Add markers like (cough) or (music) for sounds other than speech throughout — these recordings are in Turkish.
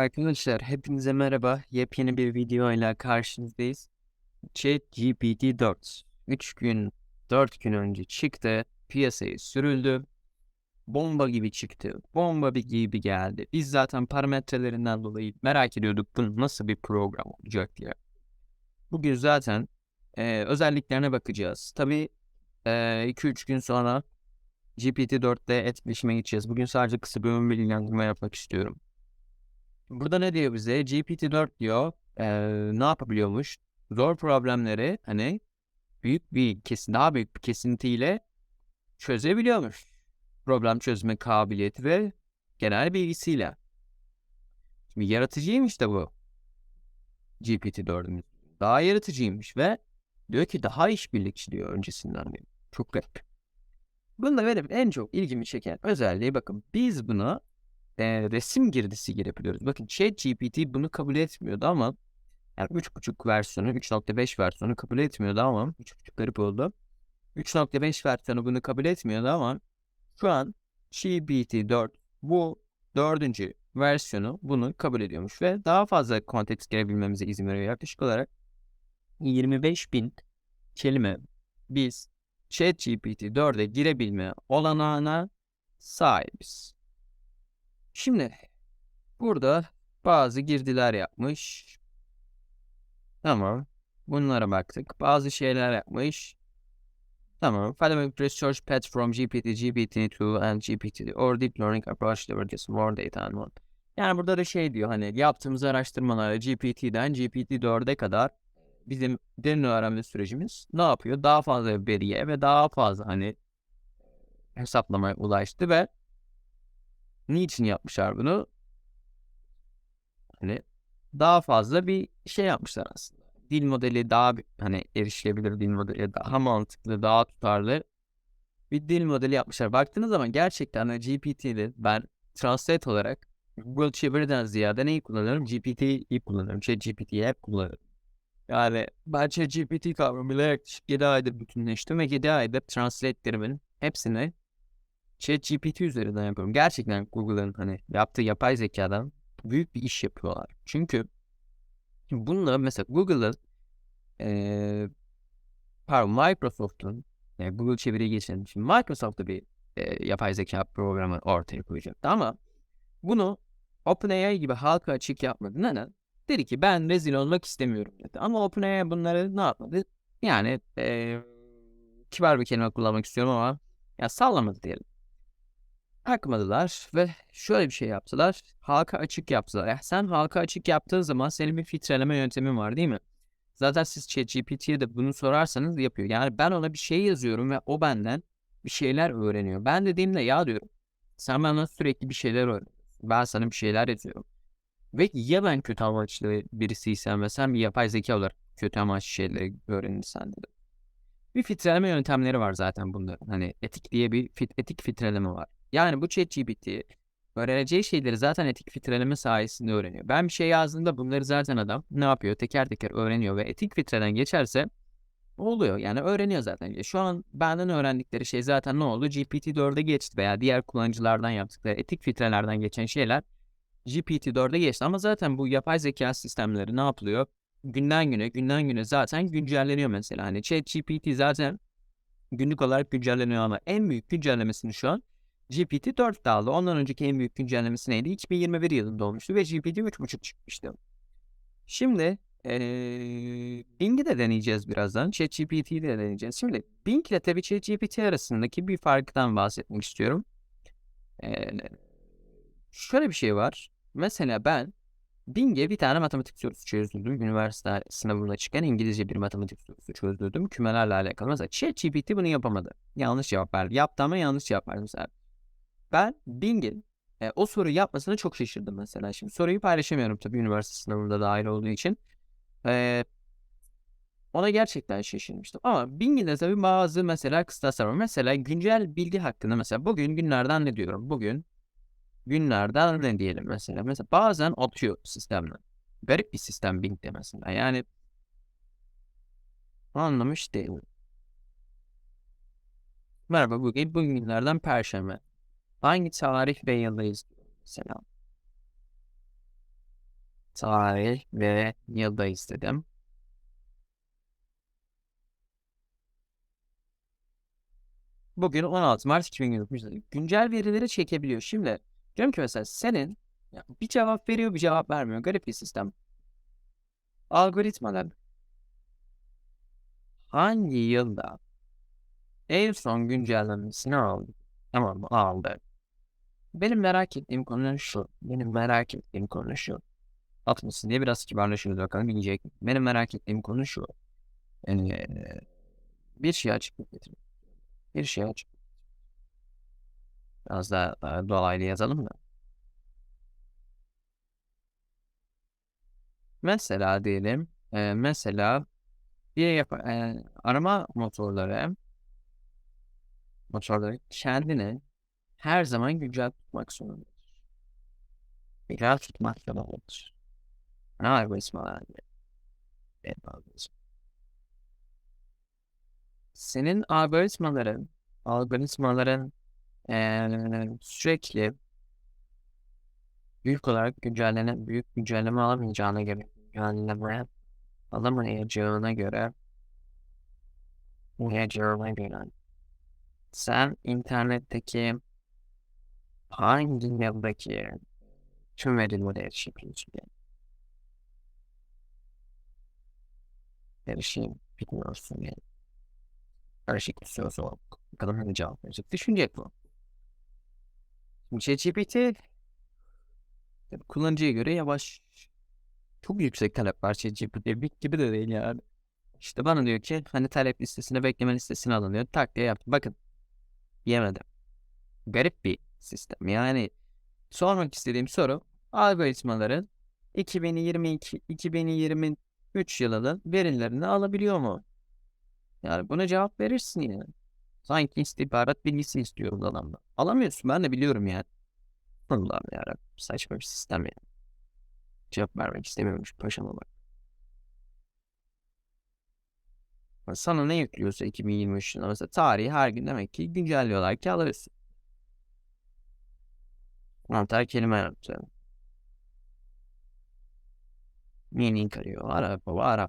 Arkadaşlar hepinize merhaba. Yepyeni bir video ile karşınızdayız. ChatGPT 4 3 gün 4 gün önce çıktı. Piyasaya sürüldü. Bomba gibi çıktı. Bomba bir gibi geldi. Biz zaten parametrelerinden dolayı merak ediyorduk bu nasıl bir program olacak diye. Bugün zaten e, özelliklerine bakacağız. Tabii 2-3 gün sonra GPT-4'te etkileşime geçeceğiz. Bugün sadece kısa bir ön bilgilendirme yapmak istiyorum. Burada ne diyor bize? GPT-4 diyor eee, ne yapabiliyormuş? Zor problemleri hani büyük bir kesin daha büyük bir kesintiyle çözebiliyormuş. Problem çözme kabiliyeti ve genel bilgisiyle. Şimdi yaratıcıymış da bu GPT-4'ümüz. Daha yaratıcıymış ve diyor ki daha işbirlikçi diyor öncesinden diyor. Çok garip. Bunda benim en çok ilgimi çeken özelliği bakın biz bunu e, resim girdisi girebiliyoruz. Bakın ChatGPT bunu kabul etmiyordu ama yani 3.5 versiyonu, 3.5 versiyonu kabul etmiyordu ama 3.5 garip oldu. 3.5 versiyonu bunu kabul etmiyordu ama şu an GPT-4 bu dördüncü versiyonu bunu kabul ediyormuş ve daha fazla kontekst girebilmemize izin veriyor. Yaklaşık olarak 25 bin kelime biz ChatGPT 4'e girebilme olanağına sahibiz. Şimdi burada bazı girdiler yapmış. Tamam. Bunlara baktık. Bazı şeyler yapmış. Tamam. Following research path from GPT, GPT-2 and GPT or deep learning approach leverages more data and more. Yani burada da şey diyor hani yaptığımız araştırmalarla GPT'den GPT-4'e kadar bizim derin öğrenme sürecimiz ne yapıyor? Daha fazla veriye ve daha fazla hani hesaplamaya ulaştı ve niçin yapmışlar bunu? Hani daha fazla bir şey yapmışlar aslında. Dil modeli daha hani erişilebilir dil modeli daha mantıklı, daha tutarlı bir dil modeli yapmışlar. Baktığınız zaman gerçekten de GPT'de ben translate olarak Google çeviriden ziyade neyi kullanıyorum? GPT'yi kullanıyorum. Şey GPT'yi hep kullanıyorum. Yani ben GPT kavramıyla yaklaşık 7 aydır bütünleştim ve 7 aydır translate'lerimin hepsini ChatGPT üzerinden yapıyorum. Gerçekten Google'ın hani yaptığı yapay zekadan büyük bir iş yapıyorlar. Çünkü bununla mesela Google'ın eee pardon Microsoft'un yani Google çeviriye geçelim. Şimdi Microsoft'ta bir eee, yapay zeka programı ortaya koyacaktı ama bunu OpenAI gibi halka açık yapmadı. Neden? Dedi ki ben rezil olmak istemiyorum dedi. Ama OpenAI bunları ne yapmadı? Yani eee, kibar bir kelime kullanmak istiyorum ama ya sallamadı diyelim. Takmadılar ve şöyle bir şey yaptılar. Halka açık yaptılar. Ya sen halka açık yaptığın zaman senin bir filtreleme yöntemin var değil mi? Zaten siz ChatGPT'ye de bunu sorarsanız yapıyor. Yani ben ona bir şey yazıyorum ve o benden bir şeyler öğreniyor. Ben dediğimde ya diyorum. Sen bana sürekli bir şeyler öğreniyorsun. Ben sana bir şeyler yazıyorum. Ve ya ben kötü amaçlı birisiysem ve sen bir yapay zeka olarak kötü amaçlı şeyleri öğrenirsen dedim. Bir filtreleme yöntemleri var zaten bunların. Hani etik diye bir fit, etik filtreleme var. Yani bu ChatGPT öğreneceği şeyleri zaten etik filtreleme sayesinde öğreniyor. Ben bir şey yazdığımda bunları zaten adam ne yapıyor? Teker teker öğreniyor ve etik filtreden geçerse oluyor. Yani öğreniyor zaten. Şu an benden öğrendikleri şey zaten ne oldu? GPT-4'e geçti veya diğer kullanıcılardan yaptıkları etik filtrelerden geçen şeyler GPT-4'e geçti. Ama zaten bu yapay zeka sistemleri ne yapılıyor? Günden güne, günden güne zaten güncelleniyor mesela. Hani ChatGPT zaten günlük olarak güncelleniyor ama en büyük güncellemesini şu an GPT-4 de aldı. Ondan önceki en büyük güncellemesi neydi? 2021 yılında olmuştu ve GPT 3.5 çıkmıştı. Şimdi eee Bing'i de deneyeceğiz birazdan. ChatGPT'yi de deneyeceğiz. Şimdi Bing ile tabii ChatGPT arasındaki bir farktan bahsetmek istiyorum. Eee, şöyle bir şey var. Mesela ben Bing'e bir tane matematik sorusu çözdürdüm. Üniversite sınavında çıkan İngilizce bir matematik sorusu çözdürdüm. Kümelerle alakalı. Mesela ChatGPT bunu yapamadı. Yanlış cevap verdi. Yaptı ama yanlış cevap verdi mesela. Ben Bing'in e, o soruyu yapmasına çok şaşırdım mesela. Şimdi soruyu paylaşamıyorum tabii üniversite sınavında dahil olduğu için. E, ona gerçekten şaşırmıştım. Ama Bing'in de tabii bazı mesela kıstaslar var. Mesela güncel bilgi hakkında mesela bugün günlerden ne diyorum? Bugün günlerden ne diyelim mesela. Mesela bazen atıyor sistemden. Garip bir sistem Bing'de mesela. Yani anlamış değilim. Merhaba bugün, bugün günlerden Perşembe. Hangi tarih ve yıldayız mesela. tarih ve yılda istedim. Bugün 16 Mart 2023. Güncel verileri çekebiliyor. Şimdi diyorum ki mesela senin bir cevap veriyor bir cevap vermiyor. Garip bir sistem. Algoritmalar hangi yılda en son güncellemesini aldı? Tamam? Aldı. Benim merak ettiğim konu şu. Benim merak ettiğim konu şu. Atmasın diye biraz kibarlaşıyoruz bakalım bilecek. Benim merak ettiğim konu şu. Yani bir şey açıklık getirin. Bir şey açık. Biraz daha, daha dolaylı yazalım da. Mesela diyelim. eee, mesela bir yap eee, arama motorları motorları kendini her zaman güncel tutmak zorundadır. Güncel tutmak zorundadır. Ne algoritmalar? Benim algoritma. Senin algoritmaların algoritmaların eee, sürekli büyük olarak güncellenen büyük güncelleme alamayacağına göre güncelleme alamayacağına göre alamayacağına göre sen internetteki hangi yıldaki tüm verilere erişebiliyorsun yani. Erişim bilmiyorsun yani. Karışık bir soru sor. Bakalım ne cevap verecek. Düşünecek bu. Şimdi ChatGPT kullanıcıya göre yavaş. Çok yüksek talep var ChatGPT'ye. Big gibi de değil yani. İşte bana diyor ki hani talep listesine bekleme listesine alınıyor. Tak diye yaptım. Bakın. Yemedim. Garip bir sistem. Yani sormak istediğim soru algoritmaların 2022 2023 yılının verilerini alabiliyor mu? Yani buna cevap verirsin yani. Sanki istihbarat bilgisi istiyoruz adamdan. Alamıyorsun ben de biliyorum yani. Allah'ım yarabbim saçma bir sistem ya. Cevap vermek istemiyormuş paşama bak. Sana ne yüklüyorsa 2023 yılında mesela tarihi her gün demek ki güncelliyorlar ki alıyorsun. Mantar kelime yaptı. Meaning arıyor. Ara baba ara.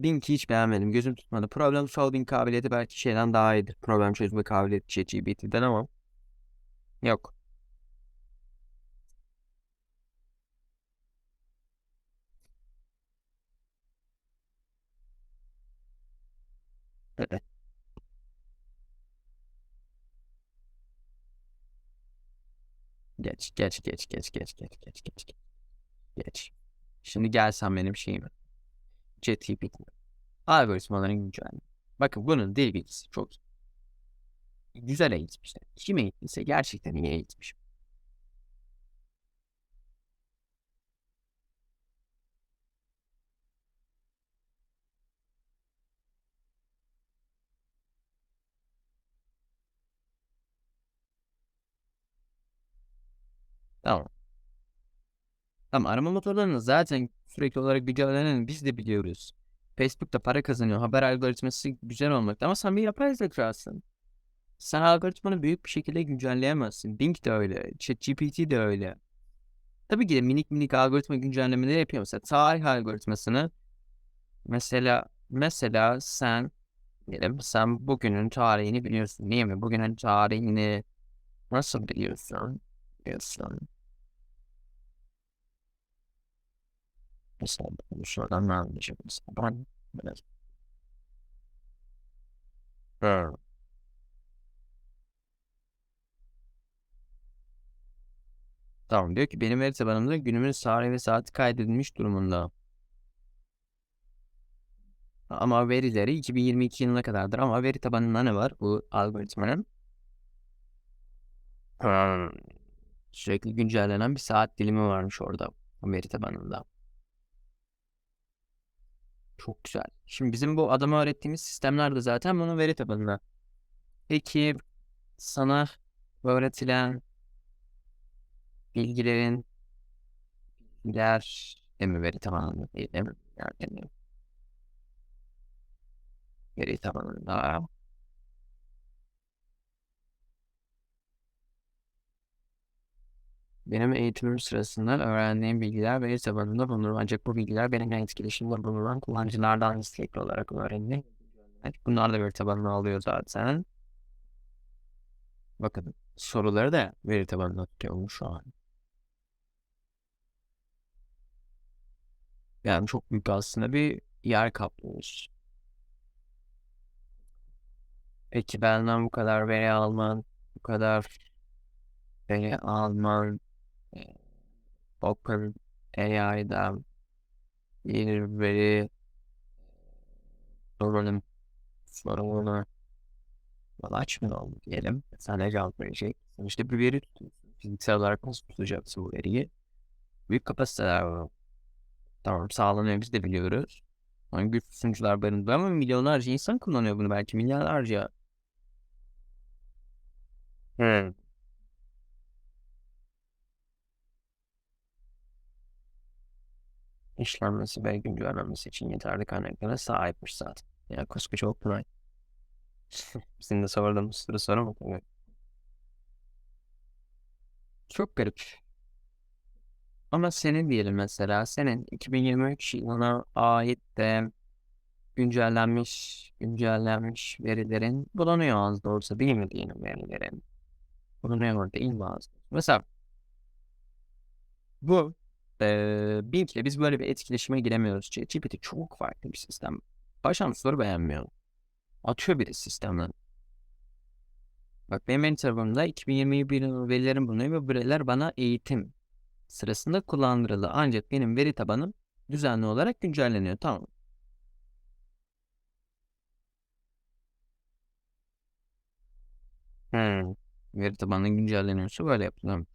Link'i hiç beğenmedim. Gözüm tutmadı. Problem solving kabiliyeti belki şeyden daha iyidir. Problem çözme kabiliyeti ChatGPT'den ama yok. Evet. Geç, geç, geç, geç, geç, geç, geç, geç, geç. Geç. Şimdi gelsen benim şeyime. ChatGPT. Algoritmaların güncelleme. Bakın bunun dil bilgisi çok. Güzel eğitmişler. Kim eğittiyse gerçekten iyi eğitmiş. Tamam. Tamam arama motorlarının zaten sürekli olarak güncellenen biz de biliyoruz. Facebook'ta para kazanıyor. Haber algoritması güzel olmakta ama sen bir yapay zekasın. Sen algoritmanı büyük bir şekilde güncelleyemezsin. Bing de öyle. ChatGPT de öyle. Tabii ki de minik minik algoritma güncellemeleri yapıyor. Mesela tarih algoritmasını mesela mesela sen diyelim sen bugünün tarihini biliyorsun değil mi? Bugünün tarihini nasıl biliyorsun? Biliyorsun. Mesela bunu şuradan ne anlayacağım? Mesela ben böyle Hı. Tamam diyor ki benim veri tabanımda günümün tarihi ve saati kaydedilmiş durumunda. Ama verileri 2022 yılına kadardır. Ama veri tabanında ne var bu algoritmanın? Hmm. Sürekli güncellenen bir saat dilimi varmış orada. Veri tabanında. Çok güzel. Şimdi bizim bu adama öğrettiğimiz sistemler de zaten bunun veri tabanında. Peki sana öğretilen bilgilerin bilgiler mi veri tabanında değil mi? Yani veri tabanında benim eğitimim sırasında öğrendiğim bilgiler veri tabanında bulunur. Ancak bu bilgiler benim etkileşimde bulunan kullanıcılardan istekli olarak öğrenilir. Evet, Bunlar da veri tabanına alıyor zaten. Bakın soruları da veri tabanına tutuyormuş şu an. Yani çok büyük aslında bir yer kaplıyoruz. Peki benden bu kadar veri alman, bu kadar veri alman, Open AI'dan bir veri sorunun sorumluluğunu bana açmıyor diyelim. Sen ne cevap verecek? Sonuçta bir veri tutuyorsun. Fiziksel olarak nasıl tutacaksın bu veriyi? Büyük kapasiteler var. Tamam sağlanıyor biz de biliyoruz. Hani güç sunucular barındırıyor ama milyonlarca insan kullanıyor bunu belki milyarlarca. Hmm. İşlenmesi ve güncellenmesi için yeterli kaynaklara sahipmiş zaten. Yani koskoca OpenAI. (laughs) Bizim de sorduğumuz soru soru mu? Evet. Çok garip. Ama senin diyelim mesela senin 2023 yılına ait de güncellenmiş güncellenmiş verilerin bulunuyor az da olsa değil mi diyelim verilerin. Bulunuyor değil mi az? Mesela bu eee Bing'le biz böyle bir etkileşime giremiyoruz. ChatGPT çok farklı bir sistem. Baştan soru beğenmiyor. Atıyor biri sistemden. Bak benim ön tarafımda 2021 yılı verilerim bulunuyor ve veriler bana eğitim sırasında kullandırıldı. Ancak benim veri tabanım düzenli olarak güncelleniyor. Tamam. Hmm. Veri tabanı güncelleniyorsa böyle yapılıyor.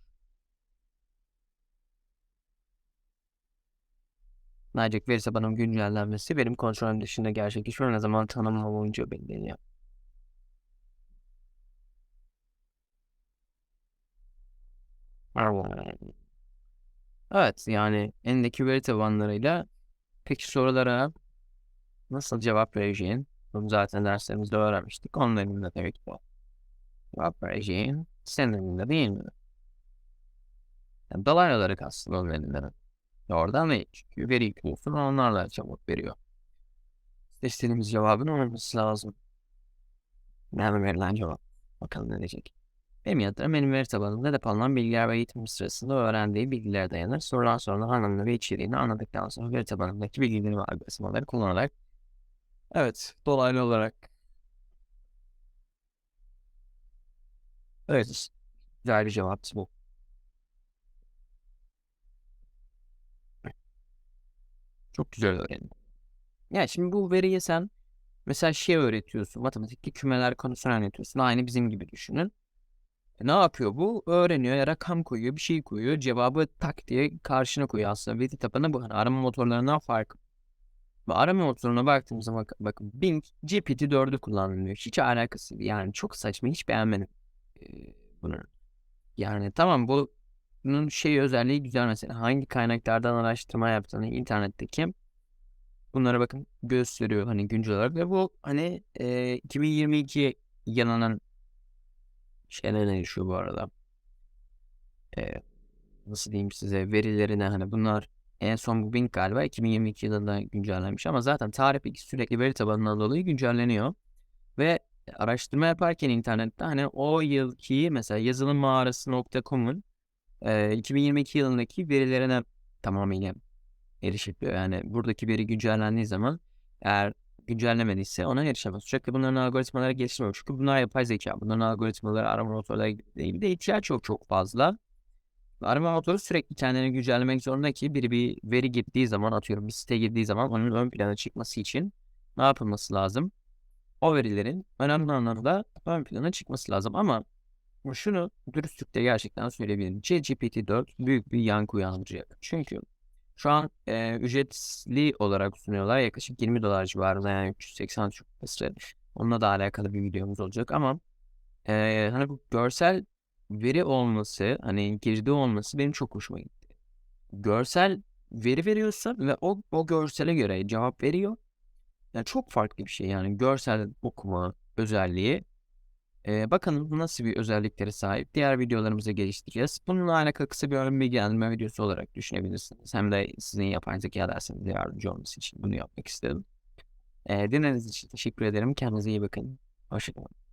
Ancak veri tabanım güncellenmesi benim kontrolüm dışında gerçekleşiyor. Ne zaman tanımlama boyunca belirleniyor. Evet yani elindeki veri tabanlarıyla peki sorulara nasıl cevap vereceğin bunu zaten derslerimizde öğrenmiştik. Onun elinde tabii ki bu. Cevap vereceğin senin elinde değil mi? Yani dolaylı olarak aslında onun elinde. Oradan değil. Çünkü veri yüklüyorsun onlarla cevap veriyor. İşte istediğimiz cevabın olması lazım. Yani verilen cevap. Bakalım ne diyecek. Benim yatırım benim veri tabanımda depolanan bilgiler ve eğitim sırasında öğrendiği bilgilere dayanır. Sorulan sorunun anlamını ve içeriğini anladıktan sonra veri tabanındaki bilgileri ve algoritmaları kullanarak Evet, dolaylı olarak Evet, güzel bir cevaptı bu. Çok güzel öğrendim. Ya şimdi bu veriyi sen mesela şey öğretiyorsun. Matematikte kümeler konusunu öğretiyorsun. Aynı bizim gibi düşünün. E ne yapıyor bu? Öğreniyor ya rakam koyuyor, bir şey koyuyor. Cevabı tak diye karşına koyuyor aslında. Veri tabanı bu. Hani arama motorlarından farkı. Ve arama motoruna baktığımız zaman bak- bakın Bing GPT-4'ü kullanılıyor. Hiç alakası yani çok saçma. Hiç beğenmedim e, bunu. Yani tamam bu bunun şey özelliği güzel mesela hangi kaynaklardan araştırma yaptığını internetteki bunlara bakın gösteriyor hani güncel olarak ve bu hani e, 2022 yılının şeylerine yaşıyor bu arada. E, nasıl diyeyim size verilerine hani bunlar en son bu Bing galiba 2022 yılında güncellenmiş ama zaten tarih bilgisi sürekli veri tabanından dolayı güncelleniyor. Ve araştırma yaparken internette hani o yılki mesela yazılımmağarası.com'un e, 2022 yılındaki verilerine tamamıyla erişiliyor. Yani buradaki veri güncellendiği zaman eğer güncellemediyse ona erişemez. Çünkü bunların algoritmaları gelişmiyor. Çünkü bunlar yapay zeka. Bunların algoritmaları arama motorları değil. de ihtiyaç çok çok fazla. Arama motoru sürekli kendini güncellemek zorunda ki biri bir veri girdiği zaman atıyorum bir site girdiği zaman onun ön plana çıkması için ne yapılması lazım? O verilerin önemli anlamda ön plana çıkması lazım ama şunu dürüstlükle gerçekten söyleyebilirim. ChatGPT-4 büyük bir yankı uyandıracak. Çünkü şu an e, ücretli olarak sunuyorlar. Yaklaşık 20 dolar civarında yani 380 Türk lirası. Onunla da alakalı bir videomuz olacak ama e, hani bu görsel veri olması, hani girdi olması benim çok hoşuma gitti. Görsel veri veriyorsa ve o, o görsele göre cevap veriyor. Yani çok farklı bir şey yani görsel okuma özelliği Ee, bakalım nasıl bir özelliklere sahip. Diğer videolarımızı geliştireceğiz. Bununla alakalı kısa bir ön bilgilendirme videosu olarak düşünebilirsiniz. Hem de sizin yapay zeka dersinize yardımcı olması için bunu yapmak istedim. Ee, dinlediğiniz için teşekkür ederim. Kendinize iyi bakın. Hoşçakalın.